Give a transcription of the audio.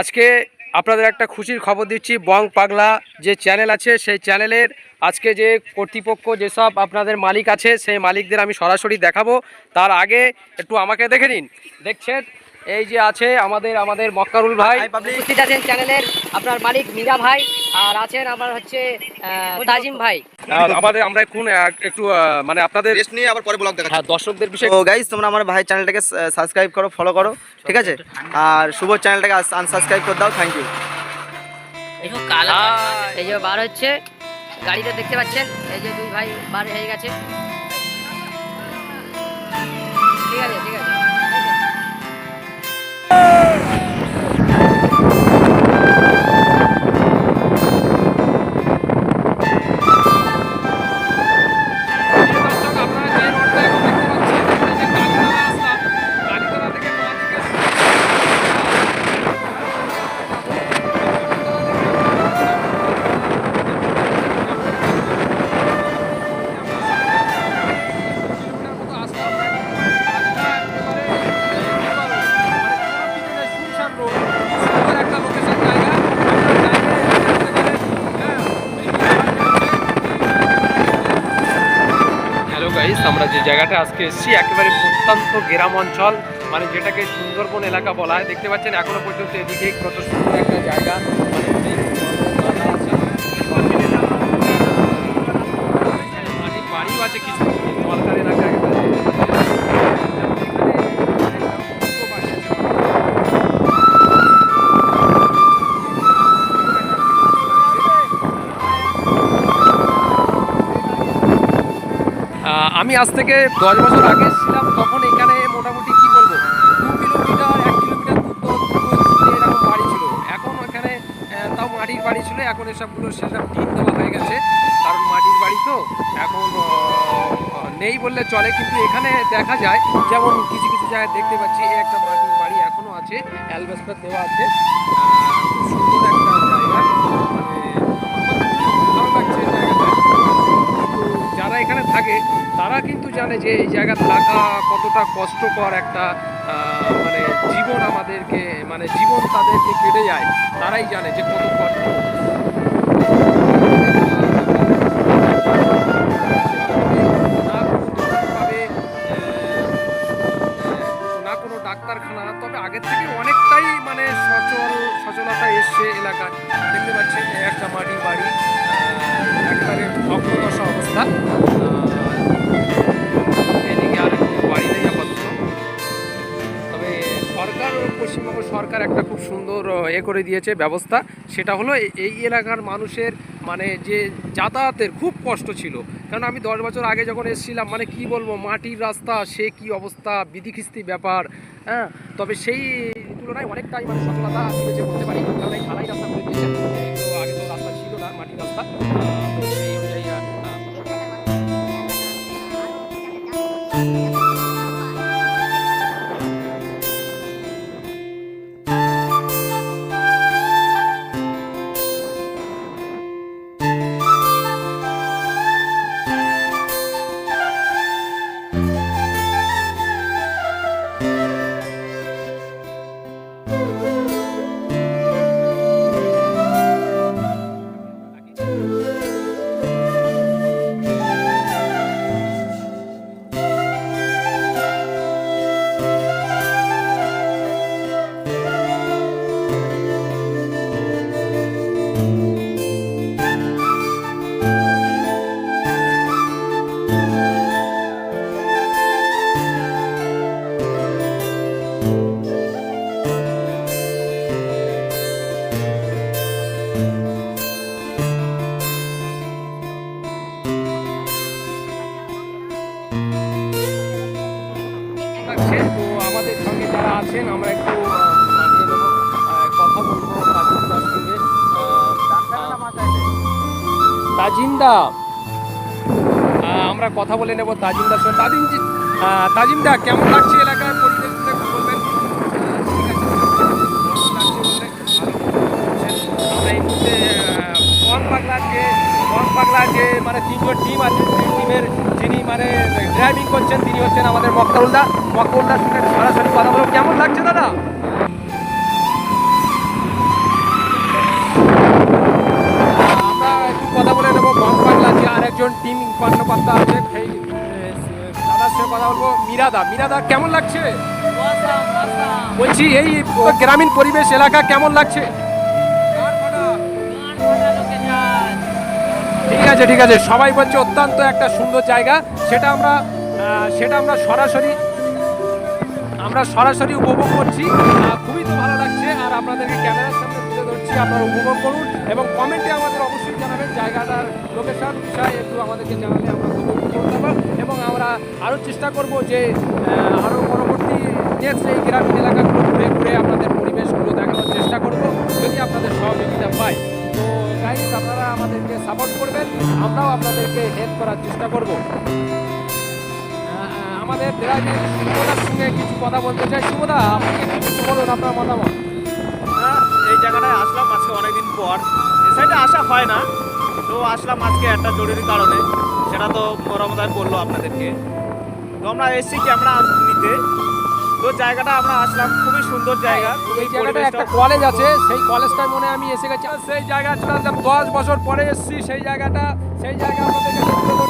আজকে আপনাদের একটা খুশির খবর দিচ্ছি, বং পাগলা যে চ্যানেল আছে, সেই চ্যানেলের আজকে যে কর্তৃপক্ষ যেসব আপনাদের মালিক আছে, সেই মালিকদের আমি সরাসরি দেখাবো। তার আগে একটু আমাকে দেখে নিন। দেখছেন? এই যে আছে আমাদের আমাদের মক্কারুল ভাই। উপস্থিত আছেন চ্যানেলের আপনার মালিক মীরা ভাই আর আছেন আমার হচ্ছে তাজিম ভাই। আর আমাদের আমরা এখন একটু মানে আপনাদের রেস্ট নিয়ে আবার পরে ব্লগ হ্যাঁ, দর্শকদের বিষয়ে তো গাইস তোমরা আমার ভাই চ্যানেলটাকে সাবস্ক্রাইব করো ফলো করো ঠিক আছে? আর শুভ চ্যানেলটাকে আনসাবস্ক্রাইব করে দাও থ্যাংক ইউ এই যে বার হচ্ছে গাড়িতে দেখতে পাচ্ছেন? এই যে দুই ভাই বার হয়ে গেছে। ঠিক আছে ঠিক আছে। আমরা যে জায়গাটা আজকে এসেছি, একেবারে প্রত্যন্ত গ্রাম অঞ্চল মানে যেটাকে সুন্দরবন এলাকা বলা হয়। দেখতে পাচ্ছেন, এখনও পর্যন্ত এদিকে কত সুন্দর একটা জায়গা। বাড়িও আছে, কিছু আমি আজ থেকে দশ বছর আগে ছিলাম, তখন এখানে মোটামুটি কি বলব? দু কিলোমিটার, এক কিলোমিটার এরকম বাড়ি ছিল। এখন এখানে তাও মাটির বাড়ি ছিল, এখন এসবগুলো সেসব টিন দেওয়া হয়ে গেছে। কারণ মাটির বাড়ি তো এখন নেই বললে চলে, কিন্তু এখানে দেখা যায়, যেমন কিছু কিছু জায়গায় দেখতে পাচ্ছি একটা মাটির বাড়ি এখনও আছে, অ্যালবেস্টার দেওয়া আছে। তারা কিন্তু জানে যে এই জায়গা থাকা কতটা কষ্টকর একটা মানে জীবন আমাদেরকে মানে জীবন তাদেরকে কেটে যায়। তারাই জানে যে কত কষ্ট। ডাক্তারখানা, তবে আগের থেকে অনেকটাই মানে সচল, সচলতা দেখতে পাচ্ছেন, একটা মাটির বাড়ি অবস্থা। সরকার, পশ্চিমবঙ্গ সরকার একটা খুব সুন্দর এ করে দিয়েছে ব্যবস্থা। সেটা হলো এই- এলাকার মানুষের মানে যে যাতায়াতের খুব কষ্ট ছিল। কারণ আমি দশ বছর আগে যখন এসেছিলাম মানে কি বলব, মাটির রাস্তা, সে কি অবস্থা, বিধিখিস্তি ব্যাপার হ্যাঁ? তবে সেই তুলনায় অনেকটাই মানে সফলতা দিয়েছে বলতে পারি। কারণ এই রাস্তা করে দিয়েছে আগে তো রাস্তা ছিল না, মাটির রাস্তা। সেই অনুযায়ী আছেন আমরা একটু কথা বলব তাজিন্দার সঙ্গে তাজিন্দা আমরা কথা বলে নেব তাজিমদার সঙ্গে। তাজিম কেমন লাগছে? মানে তিনজন টিম আছে সেই টিমের যিনি মানে ড্রাইভিং করছেন তিনি হচ্ছেন আমাদের মক্কারুলদা মক্কারুলদার সঙ্গে সরাসরি কথা বলব কেমন লাগছে দাদা? আমরা একটু কথা বলে নেব। বম পাগলা যে আরেকজন টিম কর্ণকর্তা আছে সেই দাদার সঙ্গে কথা বলব। মিরাদা। মিরাদা কেমন লাগছে? বলছি এই গ্রামীণ পরিবেশ এলাকা কেমন লাগছে? ঠিক আছে ঠিক আছে। সবাই বলছে অত্যন্ত একটা সুন্দর জায়গা। সেটা আমরা সেটা আমরা সরাসরি আমরা সরাসরি উপভোগ করছি। খুবই তো ভালো লাগছে। আর আপনাদেরকে ক্যামেরার সামনে তুলে ধরছি। আপনারা উপভোগ করুন এবং কমেন্টে আমাদের অবশ্যই জানাবেন জায়গাটার লোকেশন বিষয়ে একটু আমাদেরকে জানালে আমরা উপকৃত হব এবং আমরা আরও চেষ্টা করব যে আরও পরবর্তী নেক্সট এই গ্রামীণ এলাকাগুলো ঘুরে ঘুরে আপনাদের পরিবেশগুলো দেখানোর চেষ্টা করব। যদি আপনাদের সহযোগিতা পাই তো গাইজ আপনারা আমাদেরকে সাপোর্ট করবেন। আমরাও আপনাদেরকে হেল্প করার চেষ্টা করব। আমাদের ড্রাইভার সুমদার সঙ্গে কিছু কথা বলতে চাই। আপনি একটু কিছু বলুন আপনার মতামত। হ্যাঁ, এই জায়গাটায় আসলাম আজকে অনেকদিন পর। এ সাইডে আসা হয় না। তো আসলাম আজকে একটা জরুরি কারণে। সেটা তো রমদান বলল আপনাদেরকে। তো আমরা এসেছি ক্যামেরা নিতে তো জায়গাটা আমরা আসলাম খুবই সুন্দর জায়গা খুবই এই জায়গাটা একটা কলেজ আছে সেই কলেজটা মনে আমি এসে গেছি আর সেই জায়গা চলে দশ বছর পরে এসেছি সেই জায়গাটা সেই জায়গা আমাদের।